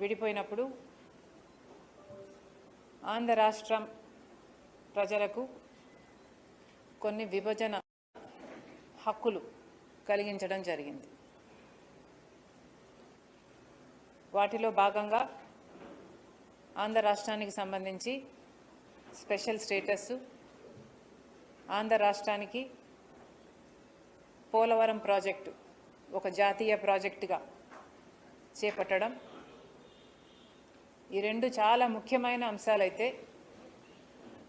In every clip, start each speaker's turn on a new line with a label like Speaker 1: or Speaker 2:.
Speaker 1: విడిపోయినప్పుడు ఆంధ్ర రాష్ట్రం ప్రజలకు కొన్ని విభజన హక్కులు కలిగించడం జరిగింది. వాటిలో భాగంగా ఆంధ్ర రాష్ట్రానికి సంబంధించి స్పెషల్ స్టేటస్ ఆంధ్ర రాష్ట్రానికి పోలవరం ప్రాజెక్టు ఒక జాతీయ ప్రాజెక్టుగా చేపట్టడం ఈ రెండు చాలా ముఖ్యమైన అంశాలైతే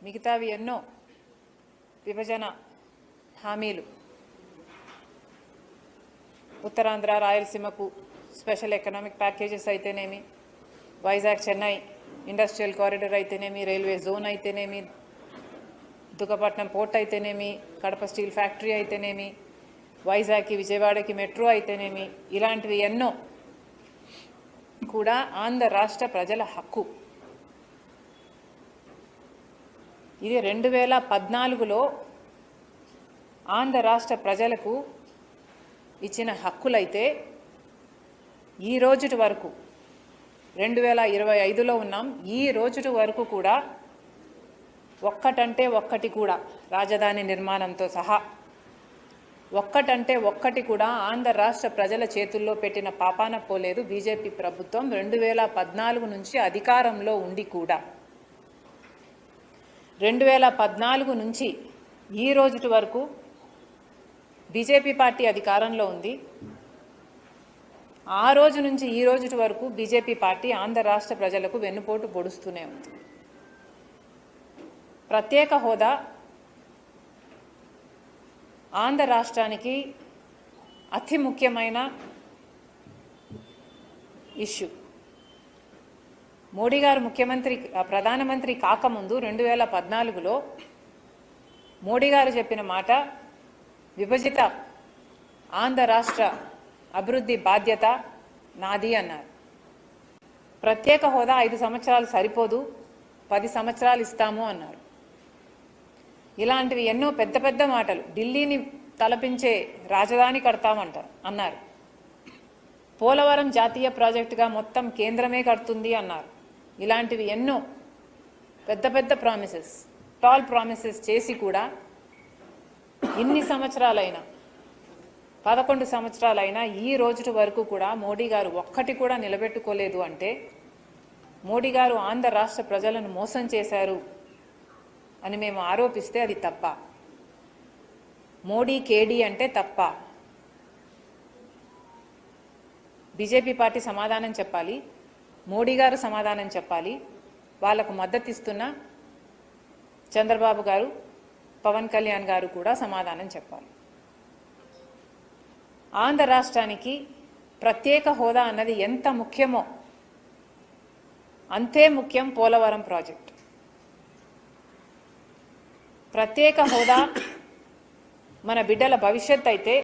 Speaker 1: మిగతావి ఎన్నో విభజన హామీలు. ఉత్తరాంధ్ర రాయలసీమకు స్పెషల్ ఎకనామిక్ ప్యాకేజెస్ అయితేనేమి వైజాగ్ చెన్నై ఇండస్ట్రియల్ కారిడార్ అయితేనేమి రైల్వే జోన్ అయితేనేమి దుగ్గపట్నం పోర్ట్ అయితేనేమి కడప స్టీల్ ఫ్యాక్టరీ అయితేనేమి వైజాగ్కి విజయవాడకి మెట్రో అయితేనేమి ఇలాంటివి ఎన్నో కూడా ఆంధ్ర రాష్ట్ర ప్రజల హక్కు. ఇది రెండు వేల పద్నాలుగులో ఆంధ్ర రాష్ట్ర ప్రజలకు ఇచ్చిన హక్కులైతే ఈ రోజుటి వరకు రెండు వేల ఇరవై ఐదులో ఉన్నాం. ఈ రోజుటి వరకు కూడా ఒక్కటంటే ఒక్కటి కూడా రాజధాని నిర్మాణంతో సహా ఒక్కటంటే ఒక్కటి కూడా ఆంధ్ర రాష్ట్ర ప్రజల చేతుల్లో పెట్టిన పాపాన పోలేదు బీజేపీ ప్రభుత్వం. రెండు వేల పద్నాలుగు నుంచి అధికారంలో ఉండి కూడా. రెండు వేల పద్నాలుగు నుంచి ఈ రోజుటి వరకు బీజేపీ పార్టీ అధికారంలో ఉంది. ఆ రోజు నుంచి ఈ రోజుటి వరకు బీజేపీ పార్టీ ఆంధ్ర రాష్ట్ర ప్రజలకు వెన్నుపోటు పొడుస్తూనే ఉంది. ప్రత్యేక హోదా ఆంధ్ర రాష్ట్రానికి అతి ముఖ్యమైన ఇష్యూ. మోడీ గారు ముఖ్యమంత్రి ప్రధానమంత్రి కాకముందు రెండు వేల పద్నాలుగులో మోడీ గారు చెప్పిన మాట విభజిత ఆంధ్ర రాష్ట్ర అభివృద్ధి బాధ్యత నాది అన్నారు. ప్రత్యేక హోదా ఐదు సంవత్సరాలు సరిపోదు పది సంవత్సరాలు ఇస్తాము అన్నారు. ఇలాంటివి ఎన్నో పెద్ద పెద్ద మాటలు. ఢిల్లీని తలపించే రాజధాని కడతామంటారు అన్నారు. పోలవరం జాతీయ ప్రాజెక్టుగా మొత్తం కేంద్రమే కడుతుంది అన్నారు. ఇలాంటివి ఎన్నో పెద్ద పెద్ద ప్రామిసెస్ టాల్ ప్రామిసెస్ చేసి కూడా ఇన్ని సంవత్సరాలైనా పదకొండు సంవత్సరాలైనా ఈ రోజుటి వరకు కూడా మోడీ గారు ఒక్కటి కూడా నిలబెట్టుకోలేదు అంటే మోడీ గారు ఆంధ్ర రాష్ట్ర ప్రజలను మోసం చేశారు అని మేము ఆరోపిస్తే అది తప్ప. మోడీ కేడీ అంటే తప్ప. బీజేపీ పార్టీ సమాధానం చెప్పాలి మోడీ గారు సమాధానం చెప్పాలి. వాళ్ళకు మద్దతు ఇస్తున్న చంద్రబాబు గారు పవన్ కళ్యాణ్ గారు కూడా సమాధానం చెప్పాలి. ఆంధ్ర రాష్ట్రానికి ప్రత్యేక హోదా అన్నది ఎంత ముఖ్యమో అంతే ముఖ్యం పోలవరం ప్రాజెక్ట్. ప్రత్యేక హోదా మన బిడ్డల భవిష్యత్ అయితే